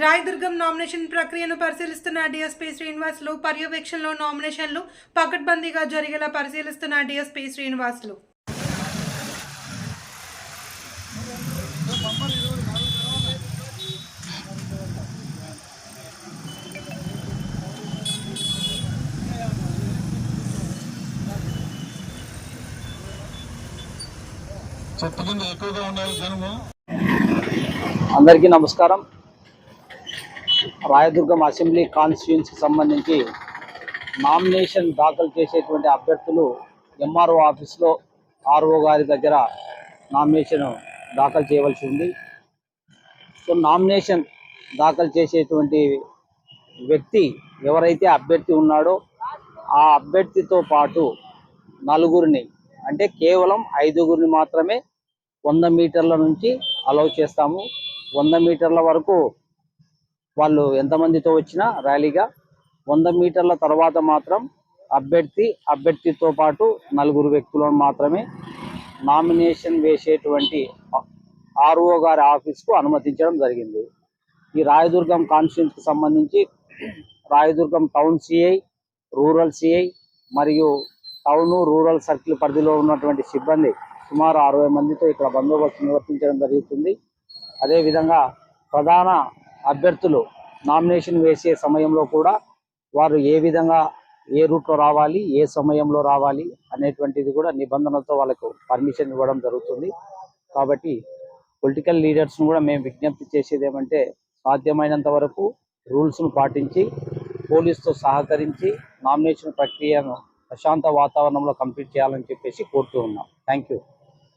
Rayadurgam nomination ప్రక్రియను పరిశీలిస్తున్న DSP Srinivasulu పర్యవేక్షణలో నామినేషన్లు పకడ్బందీగా జరిగేలా పరిశీలిస్తున్న డీఎస్పీ శ్రీనివాసులు. చెట్టు కింద ఎక్కువగా ఉన్నారు జనము. అందరికీ నమస్కారం. రాయదుర్గం అసెంబ్లీ కాన్స్టిట్యున్సీకి సంబంధించి నామినేషన్ దాఖలు చేసేటువంటి అభ్యర్థులు ఎంఆర్ఓ ఆఫీస్లో ఆర్ఓ గారి దగ్గర నామినేషన్ దాఖలు చేయవలసి ఉంది. సో నామినేషన్ దాఖలు చేసేటువంటి వ్యక్తి ఎవరైతే అభ్యర్థి ఉన్నాడో ఆ అభ్యర్థితో పాటు నలుగురిని అంటే కేవలం ఐదుగురిని మాత్రమే వంద మీటర్ల నుంచి అలౌ చేస్తాము. వంద మీటర్ల వరకు వాళ్ళు ఎంతమందితో వచ్చినా ర్యాలీగా వంద మీటర్ల తర్వాత మాత్రం అభ్యర్థి అభ్యర్థితో పాటు నలుగురు వ్యక్తులను మాత్రమే నామినేషన్ వేసేటువంటి ఆర్ఓ గారి ఆఫీస్కు అనుమతించడం జరిగింది. ఈ రాయదుర్గం కాన్స్టిట్యూన్స్కి సంబంధించి Rayadurgam town CI rural CI మరియు టౌన్ రూరల్ సర్కిల్ పరిధిలో ఉన్నటువంటి సిబ్బంది సుమారు అరవై మందితో ఇక్కడ బందోబస్తు నిర్వర్తించడం జరుగుతుంది. అదేవిధంగా ప్రధాన అభ్యర్థులు నామినేషన్ వేసే సమయంలో కూడా వారు ఏ విధంగా ఏ రూట్లో రావాలి ఏ సమయంలో రావాలి అనేటువంటిది కూడా నిబంధనలతో వాళ్ళకు పర్మిషన్ ఇవ్వడం జరుగుతుంది. కాబట్టి పొలిటికల్ లీడర్స్ను కూడా మేము విజ్ఞప్తి చేసేది ఏమంటే సాధ్యమైనంత వరకు రూల్స్ను పాటించి పోలీసుతో సహకరించి నామినేషన్ ప్రక్రియను ప్రశాంత వాతావరణంలో కంప్లీట్ చేయాలని చెప్పేసి కోరుతూ ఉన్నాం. Thank you.